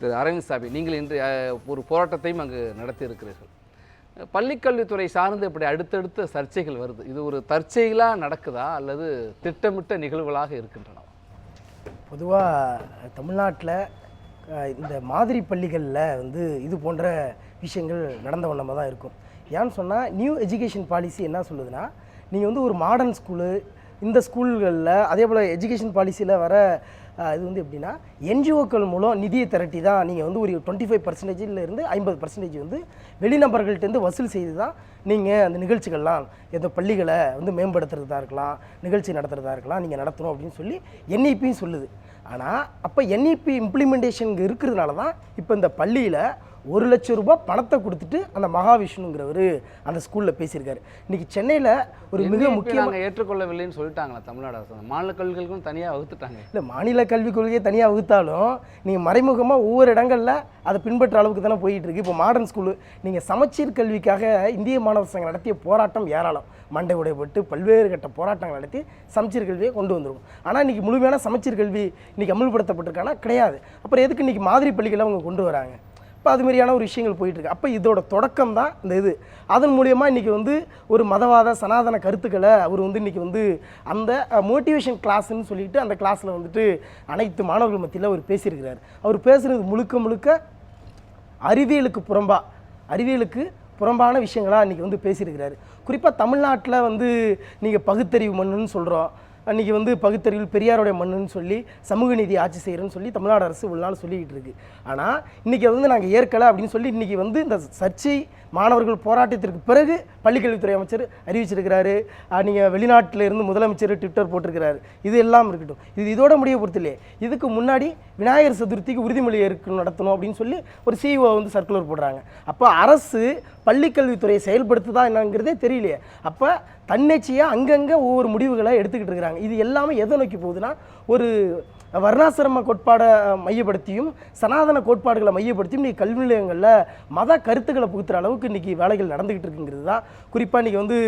திரு அரவிந்த் சாமி நீங்கள் இன்று ஒரு போராட்டத்தையும் அங்கு நடத்தி இருக்கிறீர்கள் பள்ளிக்கல்வித்துறை சார்ந்து இப்படி அடுத்தடுத்த சர்ச்சைகள் வருது. இது ஒரு தற்செயலாக நடக்குதா? அல்லது திட்டமிட்ட நிகழ்வுகளாக இருக்கின்றன? பொதுவாக தமிழ்நாட்டில் இந்த மாதிரி பள்ளிகளில் வந்து இது போன்ற விஷயங்கள் நடந்த வண்ணமாக தான் இருக்கும். ஏன்னு சொன்னால் நியூ எஜுகேஷன் பாலிசி என்ன சொல்லுதுன்னா நீங்கள் வந்து ஒரு மாடர்ன் ஸ்கூலு இந்த ஸ்கூல்களில் அதே போல் எஜுகேஷன் பாலிசியில் வர இது வந்து எப்படின்னா என்ஜிஓக்கள் மூலம் நிதியை திரட்டி தான் நீங்கள் வந்து ஒரு டுவெண்ட்டி ஃபைவ் பர்சன்டேஜிலேருந்து ஐம்பது பர்சன்டேஜ் வந்து வெளிநபர்கள்ட்டேருந்து வசூல் செய்து தான் நீங்கள் அந்த நிகழ்ச்சிகள்லாம் எந்த பள்ளிகளை வந்து மேம்படுத்துறதா இருக்கலாம் நிகழ்ச்சி நடத்துகிறதா இருக்கலாம் நீங்கள் நடத்தணும் அப்படின்னு சொல்லி என்இபியும் சொல்லுது. ஆனால் அப்போ என்இபி இம்ப்ளிமெண்டேஷன் இருக்கிறதுனால தான் இப்போ இந்த பள்ளியில் ஒரு லட்சம் ரூபாய் பணத்தை கொடுத்துட்டு அந்த மகாவிஷ்ணுங்கிறவர் அந்த ஸ்கூலில் பேசியிருக்காரு. இன்னைக்கு சென்னையில் ஒரு மிக நாங்க ஏற்றுக்கொள்ளவில்லைன்னு சொல்லிட்டாங்களா தமிழ்நாடு அரசு? மாநில கல்விகளுக்கும் தனியாக வகுத்துட்டாங்க. இல்லை மாநில கல்விக் கொள்கையை தனியாக வகுத்தாலும் நீங்கள் மறைமுகமாக ஒவ்வொரு இடங்களில் அதை பின்பற்ற அளவுக்கு தானே போயிட்டு இருக்கு. இப்போ மாடர்ன் ஸ்கூலு நீங்கள் சமச்சீர் கல்விக்காக இந்திய மாணவர் சங்கம் நடத்திய போராட்டம் ஏராளம். மண்டை உடைப்பட்டு பல்வேறு கட்ட போராட்டங்கள் நடத்தி சமச்சீர் கல்வியை கொண்டு வந்துருக்கும். ஆனால் இன்றைக்கி முழுமையான சமச்சீர் கல்வி இன்றைக்கி அமல்படுத்தப்பட்டிருக்கானா? கிடையாது. அப்புறம் எதுக்கு இன்றைக்கி மாதிரி பள்ளிகளை அவங்க கொண்டு வராங்க? இப்போ அது மாதிரியான ஒரு விஷயங்கள் போயிட்டுருக்கு. அப்போ இதோட தொடக்கம் தான் இந்த இது. அதன் மூலியமாக இன்றைக்கி வந்து ஒரு மதவாத சனாதன கருத்துக்களை அவர் வந்து இன்றைக்கி வந்து அந்த மோட்டிவேஷன் கிளாஸ்ன்னு சொல்லிட்டு அந்த கிளாஸில் வந்துட்டு அனைத்து மாணவர்கள் மத்தியில் அவர் பேசியிருக்கிறார். அவர் பேசுகிறது முழுக்க முழுக்க அறிவியலுக்கு புறம்பா அறிவியலுக்கு புறம்பான விஷயங்களாக இன்றைக்கி வந்து பேசியிருக்கிறாரு. குறிப்பாக தமிழ்நாட்டில் வந்து நீங்கள் பகுத்தறிவு மண்ணுன்னு சொல்கிறோம் அன்றைக்கி வந்து பகுத்தறிவில் பெரியாருடைய மண்ணுன்னு சொல்லி சமூக நீதி ஆட்சி செய்கிறேன்னு சொல்லி தமிழ்நாடு அரசு உள்ளால் சொல்லிக்கிட்டு இருக்கு. ஆனால் இன்றைக்கி வந்து நாங்கள் ஏற்கலை அப்படின்னு சொல்லி இன்றைக்கி வந்து இந்த சர்ச்சை மாணவர்கள் போராட்டத்திற்கு பிறகு பள்ளிக்கல்வித்துறை அமைச்சர் அறிவிச்சிருக்கிறாரு. நீங்கள் வெளிநாட்டில் இருந்து முதலமைச்சர் ட்விட்டர் போட்டிருக்கிறாரு. இது எல்லாம் இருக்கட்டும். இது இதோட முடிய பொறுத்தில்லையே இதுக்கு முன்னாடி விநாயகர் சதுர்த்திக்கு உறுதிமொழி ஏற்க நடத்தணும் அப்படின்னு சொல்லி ஒரு சிஇஓ வந்து சர்க்குலர் போடுறாங்க. அப்போ அரசு பள்ளிக்கல்வித்துறையை செயல்படுத்துதா என்னங்கிறதே தெரியலையே. அப்போ தன்னிச்சையாக அங்கங்கே ஒவ்வொரு முடிவுகளை எடுத்துக்கிட்டு இருக்கிறாங்க. இது எல்லாமே எதை நோக்கி போகுதுன்னா ஒரு வர்ணாசிரம கோட்பாடை மையப்படுத்தியும் சனாதன கோட்பாடுகளை மையப்படுத்தியும் இன்றைக்கி கல்வி நிலையங்களில் மத கருத்துக்களை புகுத்துற அளவுக்கு இன்றைக்கி வேலைகள் நடந்துக்கிட்டு இருக்குங்கிறது தான். குறிப்பாக இன்றைக்கி வந்து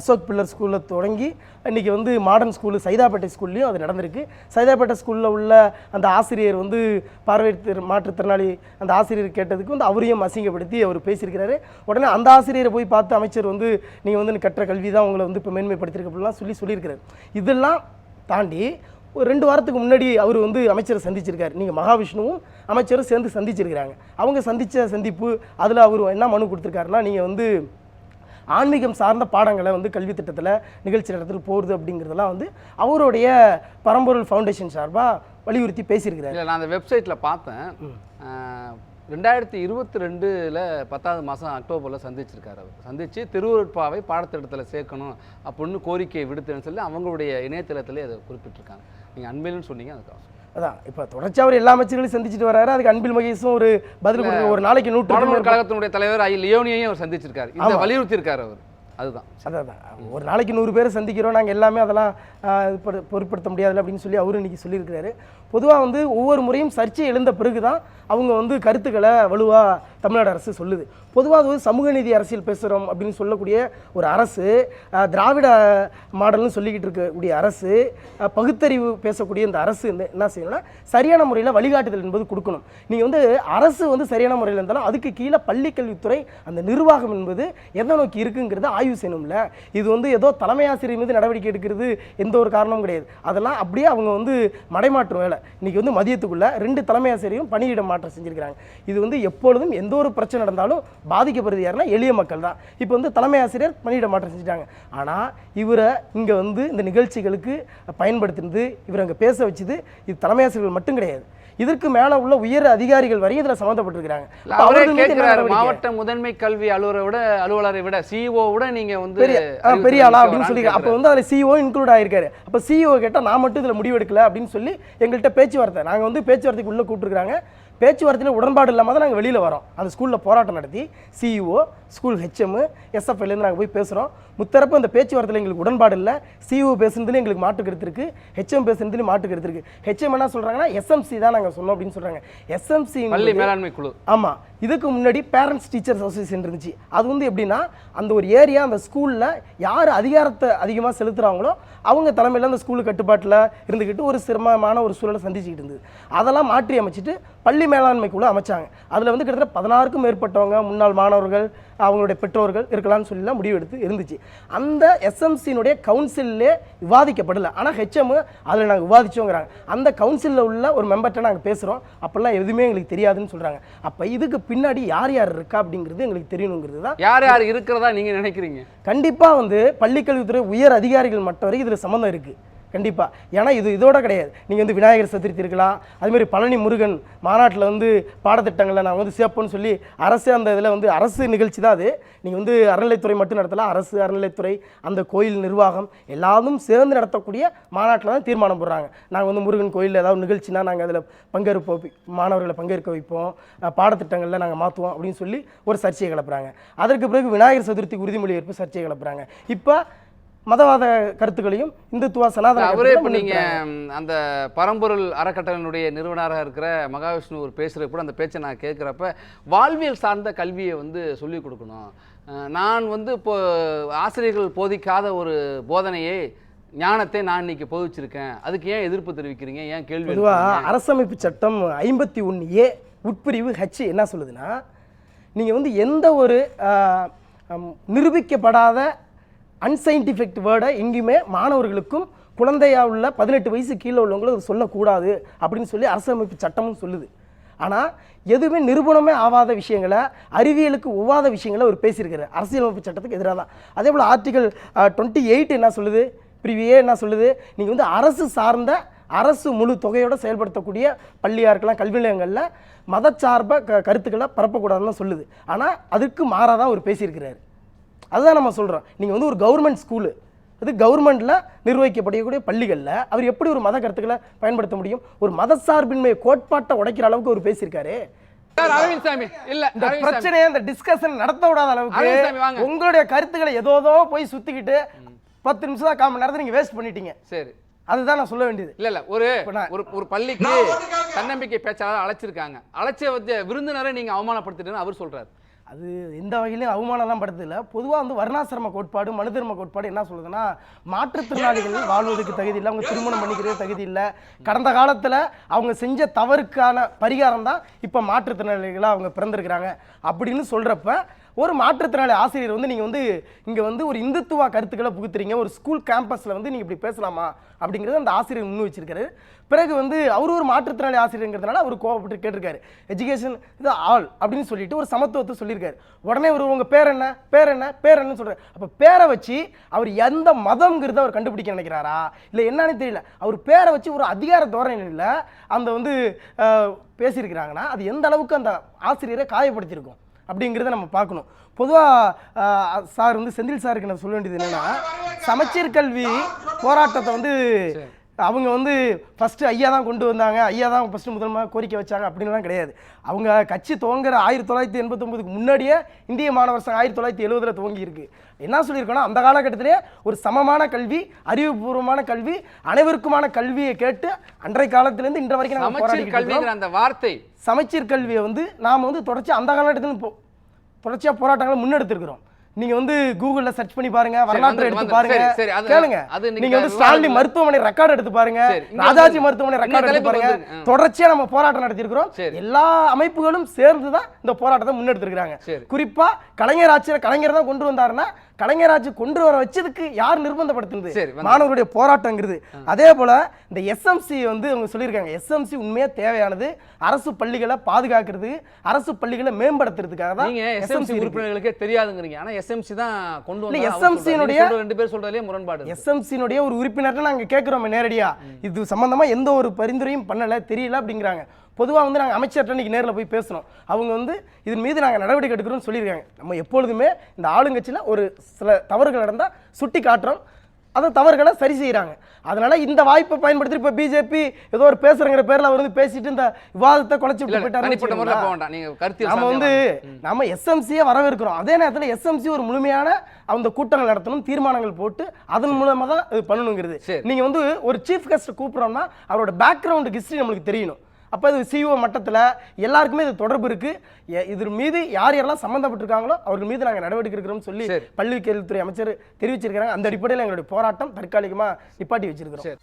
அசோக் பில்லர் ஸ்கூலில் தொடங்கி இன்றைக்கி வந்து மாடர்ன் ஸ்கூலு சைதாப்பேட்டை ஸ்கூல்லையும் அது நடந்திருக்கு. சைதாப்பேட்டை ஸ்கூலில் உள்ள அந்த ஆசிரியர் வந்து பார்வை மாற்றுத்திறனாளி அந்த ஆசிரியர் கேட்டதுக்கு வந்து அவரையும் அசிங்கப்படுத்தி அவர் பேசியிருக்கிறாரு. உடனே அந்த ஆசிரியரை போய் பார்த்து அமைச்சர் வந்து நீங்கள் வந்து கற்ற கல்வி தான் உங்களை வந்து இப்போ மேன்மைப்படுத்திருக்கு அப்படிலாம் சொல்லி சொல்லியிருக்கிறார். இதெல்லாம் தாண்டி ஒரு ரெண்டு வாரத்துக்கு முன்னாடி அவர் வந்து அமைச்சரை சந்திச்சிருக்காரு. நீங்கள் மகாவிஷ்ணுவும் அமைச்சரும் சேர்ந்து சந்திச்சிருக்கிறாங்க. அவங்க சந்தித்த சந்திப்பு அதில் அவர் என்ன மனு கொடுத்துருக்காருன்னா நீங்கள் வந்து ஆன்மீகம் சார்ந்த பாடங்களை வந்து கல்வி திட்டத்தில் நிகழ்ச்சி நடத்திட்டு போகிறது அப்படிங்கிறதெல்லாம் வந்து அவருடைய பரம்பொருள் ஃபவுண்டேஷன் சார்பாக வலியுறுத்தி பேசியிருக்கிறாரு. இல்லை நான் அந்த வெப்சைட்டில் பார்த்தேன். ரெண்டாயிரத்தி இருபத்தி ரெண்டில் பத்தாவது மாதம் அக்டோபரில் சந்திச்சிருக்காரு அவர். சந்தித்து திருவருட்பாவை பாடத்திட்டத்தில் சேர்க்கணும் அப்படின்னு கோரிக்கையை விடுத்தேன்னு சொல்லி அவங்களுடைய இணையதளத்திலே அதை குறிப்பிட்டிருக்காங்க. நீங்கள் அன்பில்னு சொன்னீங்க அதுக்காக அதான் இப்போ தொடர்ச்சியாக அவர் எல்லா அமைச்சர்களையும் சந்திச்சுட்டு வராரு. அதுக்கு அன்பில் மகேஷும் ஒரு பதில் ஒரு நாளைக்கு நூற்று கழகத்தினுடைய தலைவர் ஐ. லியோனியையும் அவர் சந்திச்சிருக்காரு. இந்த வலியுறுத்தி இருக்காரு அவர். அதுதான். அதான் ஒரு நாளைக்கு நூறு பேரை சந்திக்கிறோம். நாங்கள் எல்லாமே அதெல்லாம் இது படு- பொருட்படுத்த முடியாதுல்ல அப்படின்னு சொல்லி அவரும் இன்னைக்கு சொல்லியிருக்கிறாரு. பொதுவாக வந்து ஒவ்வொரு முறையும் சர்ச்சை எழுந்த பிறகு தான் அவங்க வந்து கருத்துக்களை வலுவாக தமிழ்நாடு அரசு சொல்லுது. பொதுவாக அது சமூக நீதி அரசியல் பேசுகிறோம் அப்படின்னு சொல்லக்கூடிய ஒரு அரசு திராவிட மாடல்னு சொல்லிக்கிட்டு இருக்கக்கூடிய அரசு பகுத்தறிவு பேசக்கூடிய இந்த அரசு என்ன செய்யணும்னா சரியான முறையில் வழிகாட்டுதல் என்பது கொடுக்கணும். நீங்கள் வந்து அரசு வந்து சரியான முறையில் இருந்தாலும் அதுக்கு கீழே பள்ளிக்கல்வித்துறை அந்த நிர்வாகம் என்பது எதை நோக்கி இருக்குங்கிறத ஆய்வு செய்யணும்ல. இது வந்து ஏதோ தலைமை ஆசிரியர் மீது நடவடிக்கை எடுக்கிறது எந்த ஒரு காரணமும் கிடையாது. அதெல்லாம் அப்படியே அவங்க வந்து மடைமாற்றும் வேலை. இன்றைக்கி வந்து மதியத்துக்குள்ளே ரெண்டு தலைமை ஆசிரியரும் பணியிட மாற்றம் செஞ்சுருக்கிறாங்க. இது வந்து எப்பொழுதும் எந்த ஒரு பிரச்சனை நடந்தாலும் பாதிக்கப்படுறது யாருன்னா எளிய மக்கள் தான். இப்போ வந்து தலைமை ஆசிரியர் பணியிட மாற்றம் செஞ்சுட்டாங்க. ஆனால் இவரை இங்கே வந்து இந்த நிகழ்ச்சிகளுக்கு பயன்படுத்தினது இவரை அங்கே பேச வச்சது இது தலைமை ஆசிரியர்கள் மட்டும் கிடையாது. இதற்கு மேலே உள்ள உயர் அதிகாரிகள் வரையும் இதில் சம்மந்தப்பட்டிருக்கிறாங்க? மாவட்ட முதன்மை கல்வி அலுவலரை விட அலுவலரை விட சிஇஓ விட நீங்க வந்து பெரிய ஆளா அப்படின்னு சொல்லி அப்போ வந்து அதில் சிஓ இன்க்ளூட் ஆயிருக்காரு. அப்போ சிஓ கேட்டால் நான் மட்டும் இதில் முடிவெடுக்கல அப்படின்னு சொல்லி எங்கள்கிட்ட பேச்சுவார்த்தை நாங்கள் வந்து பேச்சுவார்த்தைக்கு உள்ளே கூப்பிட்டுருக்காங்க பேச்சுவார்த்தையில் உடன்பாடு இல்லாமல் தான் நாங்கள் வெளியில் வரோம். அந்த ஸ்கூலில் போராட்டம் நடத்தி சிஇஓ ஸ்கூல் ஹெச்எம் எஸ்எஃப்ஐலேருந்து நாங்கள் போய் பேசுகிறோம் முத்தரப்பு அந்த பேச்சுவார்த்தையில் எங்களுக்கு உடன்பாடு இல்லை. சிஇஓ பேசுனதுல எங்களுக்கு மாற்று கருத்து இருக்கு. ஹெச்எம் பேசுனதுலையும் மாற்று கருத்து இருக்கு. ஹெச்எம் என்ன சொல்கிறாங்கன்னா எஸ்எம்சி தான் நாங்கள் சொன்னோம் அப்படின்னு சொல்கிறாங்க எஸ்எம்சி பள்ளி மேலாண்மை குழு. ஆமா. இதுக்கு முன்னாடி பேரண்ட்ஸ் டீச்சர்ஸ் அசோசியேஷன் இருந்துச்சு. அது வந்து எப்படின்னா அந்த ஒரு ஏரியா அந்த ஸ்கூல்ல யார் அதிகாரத்தை அதிகமாக செலுத்துறாங்களோ அவங்க தலைமையில் அந்த ஸ்கூல் கட்டுப்பாட்டில் இருந்துக்கிட்டு ஒரு சிரமமான ஒரு சூழலை சந்திச்சுக்கிட்டு இருந்தது. அதெல்லாம் மாற்றி அமைச்சிட்டு பள்ளி மேலாண்மை குழு அமைச்சாங்க. அதில் வந்து கிட்டத்தட்ட பதினாறுக்கும் மேற்பட்டவங்க முன்னாள் மாணவர்கள் அவங்களுடைய பெற்றோர்கள் இருக்கலாம்னு சொல்லிலாம் முடிவு எடுத்து இருந்துச்சு. அந்த எஸ்எம்சியினுடைய கவுன்சிலே விவாதிக்கப்படல. ஆனால் ஹெச்எம் அதில் நாங்கள் விவாதிச்சோங்கிறாங்க. அந்த கவுன்சிலில் உள்ள ஒரு மெம்பர்கிட்ட நாங்கள் பேசுகிறோம் அப்போல்லாம் எதுவுமே எங்களுக்கு தெரியாதுன்னு சொல்கிறாங்க அப்போ இதுக்கு பின்னாடி யார் யார் இருக்கா அப்படிங்கிறது எங்களுக்கு தெரியணுங்கிறது தான் யார் யார் இருக்கிறதா நீங்க நினைக்கிறீங்க? கண்டிப்பாக வந்து பள்ளிக்கல்வித்துறை உயர் அதிகாரிகள் மட்டும் வரைக்கும் இதில் சம்மந்தம் இருக்குது கண்டிப்பாக ஏன்னா இது இதோட கிடையாது. நீங்கள் வந்து விநாயகர் சதுர்த்தி இருக்கலாம் அதுமாரி பழனி முருகன் மாநாட்டில் வந்து பாடத்திட்டங்களில் நான் வந்து சேர்ப்போன்னு சொல்லி அரசு அந்த இதில் வந்து அரசு நிகழ்ச்சி தான் அது. நீங்கள் வந்து அறநிலைத்துறை மட்டும் நடத்தலாம். அரசு அறநிலைத்துறை அந்த கோயில் நிர்வாகம் எல்லாரும் சேர்ந்து நடத்தக்கூடிய மாநாட்டில் தான் தீர்மானம் போடுறாங்க. நாங்கள் வந்து முருகன் கோயிலில் ஏதாவது நிகழ்ச்சினா நாங்கள் அதில் பங்கேற்போம் மாணவர்களை பங்கேற்க வைப்போம். பாடத்திட்டங்களில் நாங்கள் மாற்றுவோம் அப்படின்னு சொல்லி ஒரு சர்ச்சையை கிளப்புறாங்க. அதற்கு பிறகு விநாயகர் சதுர்த்தி உறுதிமொழி ஏற்பு சர்ச்சையை கிளப்புறாங்க. இப்போ மதவாத கருத்துக்களையும் இந்துத்துவா சனாதன அவரே இப்போ கருத்துக்களை நீங்க முன்னிறுத்துறாங்க. ம், அந்த பரம்பொருள் அறக்கட்டளையினுடைய நிறுவனராக இருக்கிற மகாவிஷ்ணு ஒரு பேசுகிற கூட அந்த பேச்சை நான் கேட்குறப்ப வாழ்வியல் சார்ந்த கல்வியை வந்து சொல்லிக் கொடுக்கணும் நான் வந்து இப்போ ஆசிரியர்கள் போதிக்காத ஒரு போதனையை ஞானத்தை நான் இன்னைக்கு போதிச்சிருக்கேன் அதுக்கு ஏன் எதிர்ப்பு தெரிவிக்கிறீங்க ஏன் கேள்வி? அரசமைப்பு சட்டம் ஐம்பத்தி ஒன்று ஏ உட்பிரிவு ஹச் என்ன சொல்லுதுன்னா நீங்கள் வந்து எந்த ஒரு நிரூபிக்கப்படாத அன்சைன்டிஃபிக் வேர்டை எங்கேயுமே மாணவர்களுக்கும் குழந்தையா உள்ள பதினெட்டு வயசு கீழே உள்ளவங்களுக்கு சொல்லக்கூடாது அப்படின்னு சொல்லி அரசமைப்பு சட்டமும் சொல்லுது. ஆனால் எதுவுமே நிரூபணமே ஆகாத விஷயங்களை அறிவியலுக்கு ஒவ்வாத விஷயங்களை அவர் பேசியிருக்கிறார் அரசியலமைப்பு சட்டத்துக்கு எதிராக தான். அதே போல் ஆர்டிகல் டுவெண்ட்டி எயிட் என்ன சொல்லுது? பிரிவியே என்ன சொல்லுது? நீங்கள் வந்து அரசு சார்ந்த அரசு முழு தொகையோடு செயல்படுத்தக்கூடிய பள்ளியாக இருக்கலாம் கல்வி நிலையங்களில் மதச்சார்ப க கருத்துக்களை பரப்பக்கூடாதுன்னு சொல்லுது. ஆனால் அதுக்கு மாறாதான் அவர் பேசியிருக்கிறாரு. அதுதான் நம்ம சொல்கிறோம் நீங்கள் வந்து ஒரு கவர்மெண்ட் ஸ்கூலு அது கவர்மெண்ட்டில் நிர்வகிக்கப்படக்கூடிய பள்ளிகளில் அவர் எப்படி ஒரு மத கருத்துக்களை பயன்படுத்த முடியும்? ஒரு மதசார்பின்மை கோட்பாட்டை உடைக்கிற அளவுக்கு அவர் பேசியிருக்காரு. சார் அரவிந்த் சாமி. இல்ல இந்த. பிரச்சனையை இந்த டிஸ்கஷன் நடத்த விடாத அரவிந்த் சாமி, வாங்க. அளவுக்கு உங்களுடைய கருத்துக்களை ஏதோதோ போய் சுத்திக்கிட்டு பத்து நிமிஷம் தான் கால் மணி நேரத்தை நீங்க வேஸ்ட் பண்ணிட்டீங்க. சரி. அதுதான் நான் சொல்ல வேண்டியது. இல்ல இல்ல ஒரு ஒரு ஒரு பள்ளிக்கு தன்னம்பிக்கை பேச்சாளர் அழைச்சிருக்காங்க. அழைச்ச வந்து விருந்தினரை நீங்க அவமானப்படுத்திட்டுன்னு அவர் சொல்றாரு. அது எந்த வகையிலும் அவமானம்லாம் படுத்ததில்லை. பொதுவாக வந்து வர்ணாசிரம கோட்பாடு மனு தர்ம கோட்பாடு என்ன சொல்லுதுன்னா மாற்றுத்திறனாளிகள் வாழ்வதற்கு தகுதி இல்லை அவங்க திருமணம் பண்ணிக்கிறது தகுதி இல்லை. கடந்த காலத்தில் அவங்க செஞ்ச தவறுக்கான பரிகாரம் தான் இப்போ மாற்றுத்திறனாளிகளாக அவங்க பிறந்திருக்கிறாங்க. அப்படின்னு சொல்கிறப்ப ஒரு மாற்றுத்திறனாளி ஆசிரியர் வந்து நீங்கள் வந்து இங்கே வந்து ஒரு இந்துத்துவா கருத்துக்களை புகுத்துறீங்க. ஒரு ஸ்கூல் கேம்பஸில் வந்து நீங்கள் இப்படி பேசலாமா? அப்படிங்கிறது அந்த ஆசிரியர் முன் வச்சிருக்காரு. பிறகு வந்து அவர் ஒரு மாற்றுத்திறனாளி ஆசிரியருங்கிறதுனால அவர் கோவப்பட்டு கேட்டிருக்காரு. எஜுகேஷன் இது ஆல் அப்படின்னு சொல்லிட்டு ஒரு சமத்துவத்தை சொல்லியிருக்காரு. உடனே ஒரு உங்கள் பேர் என்ன? பேர் என்ன? பேர் என்னன்னு சொல்கிறார் அப்போ பேரை வச்சு அவர் எந்த மதம்ங்கிறத அவர் கண்டுபிடிக்க நினைக்கிறாரா? இல்லை என்னன்னு தெரியல. அவர் பேரை வச்சு ஒரு அதிகார தோரணையில் அந்த வந்து பேசியிருக்கிறாங்கன்னா அது எந்த அளவுக்கு அந்த ஆசிரியரை காயப்படுத்தியிருக்கும் அப்படிங்கிறத நம்ம பார்க்கணும். பொதுவாக சார் வந்து செந்தில் சாருக்கு நான் சொல்ல வேண்டியது என்னென்னா சமச்சீர் கல்வி போராட்டத்தை வந்து அவங்க வந்து ஃபஸ்ட்டு ஐயா தான் கொண்டு வந்தாங்க. ஐயா தான் ஃபஸ்ட்டு முதல்மா கோரிக்கை வச்சாங்க அப்படின்லாம் கிடையாது. அவங்க கட்சி துவங்குற ஆயிரத்தி தொள்ளாயிரத்தி எண்பத்தொம்பதுக்கு முன்னாடியே இந்திய மாணவர் சங்கம் ஆயிரத்தி தொள்ளாயிரத்தி எழுபதில் துவங்கி இருக்கு என்ன சொல்லியிருக்கோன்னா அந்த காலகட்டத்திலே ஒரு சமமான கல்வி அறிவுபூர்வமான கல்வி அனைவருக்குமான கல்வியை கேட்டு அன்றைய காலத்திலேருந்து இன்ற வரைக்கும் நாங்கள் போராடிக்கிட்டு அந்த வார்த்தை. சமச்சீர் கல்வியை வந்து நாம் வந்து தொடர்ச்சி அந்த காலகட்டத்தில் தொடர்ச்சியாக போராட்டங்களை முன்னெடுத்திருக்கிறோம். நீங்க வந்து கூகுள்ல சர்ச் பண்ணி பாருங்க வரலாற்று எடுத்து பாருங்க கேளுங்க. நீங்க வந்து ஸ்டாலின் மருத்துவமனை ரெக்கார்ட் எடுத்து பாருங்க. ராஜாஜி மருத்துவமனை ரெக்கார்ட் எடுத்து பாருங்க. தொடர்ச்சியா நம்ம போராட்டம் நடத்தியிருக்கிறோம். சரி. எல்லா அமைப்புகளும் சேர்ந்து தான் இந்த போராட்டத்தை முன்னெடுத்திருக்கிறாங்க. குறிப்பா கலைஞர் ஆட்சியில கலைஞர் தான் கொண்டு வந்தாருன்னா கலைஞர் ஆட்சி கொண்டு வர வச்சதுக்கு யார் நிர்பந்தப்படுத்துனது? மாணவருடைய போராட்டங்கிறது. அதே போல இந்த எஸ்எம்சி வந்து அவங்க சொல்லியிருக்காங்க. எஸ்எம்சி உண்மையா தேவையானது? அரசு பள்ளிகளை பாதுகாக்கிறது அரசு பள்ளிகளை மேம்படுத்துறதுக்காக தான் எஸ்எம்சி. உறுப்பினர்களுக்கே தெரியாதுங்கிறீங்க. ஆனா எஸ்எம்சி தான் கொண்டு இல்ல, வந்தாங்க அவர் SMC சொல்றாரு. னுடைய- நீங்க சொல்ற ரெண்டு பேர் சொல்றதுலயே முரண்பாடு. எஸ்எம்சியினுடைய ஒரு உறுப்பினர்கிட்ட நாங்க கேட்குறோம் நேரடியா. இது சம்பந்தமா எந்த ஒரு பரிந்துரையும் பண்ணல தெரியல அப்படிங்கிறாங்க. பொதுவா வந்து நாங்க அமைச்சர்கிட்ட இன்னைக்கு நேர்ல போய் பேசணும். அவங்க வந்து இதன் மீது நாங்க நடவடிக்கை எடுக்கிறோம்னு சொல்லியிருக்காங்க. நம்ம எப்பொழுதுமே இந்த ஆளுங்கட்சியில ஒரு சில தவறுகள் நடந்தா சுட்டி காட்டுறோம் அந்த தவறுகளை சரி செய்றாங்க. அதனால இந்த வாய்ப்பை பயன்படுத்தி இப்ப பிஜேபி ஏதோ ஒரு பேசுறங்கிற பேர்ல அவர் வந்து பேசிட்டு இந்த விவாதத்தை குலைச்சு போயிட்டாரு நம்ம வந்து. நம்ம எஸ்எம்சியை வரவேற்கிறோம். அதே நேரத்தில் எஸ்எம்சி ஒரு முழுமையான அந்த கூட்டங்கள் நடத்தணும் தீர்மானங்கள் போட்டு அதன் மூலமா தான் இது பண்ணணுங்கிறது. சரி. நீங்க வந்து ஒரு சீஃப் கெஸ்ட் கூப்பிடுறோம்னா அவரோட பேக்ரவுண்ட் ஹிஸ்டரி நம்மளுக்கு தெரியணும். அப்போ இது சிஓ மட்டத்தில் எல்லாருக்குமே இது தொடர்பு இருக்கு. எ- இது மீது யார் யாரெல்லாம் சம்மந்தப்பட்டிருக்காங்களோ அவர்கள் மீது நாங்கள் நடவடிக்கை எடுக்கிறோம்னு சொல்லி. பள்ளி கல்வித்துறை அமைச்சர் தெரிவிச்சிருக்கிறாங்க. அந்த அடிப்படையில் எங்களுடைய போராட்டம் தற்காலிகமாக நிப்பாட்டி வச்சிருக்கிறோம். சரி.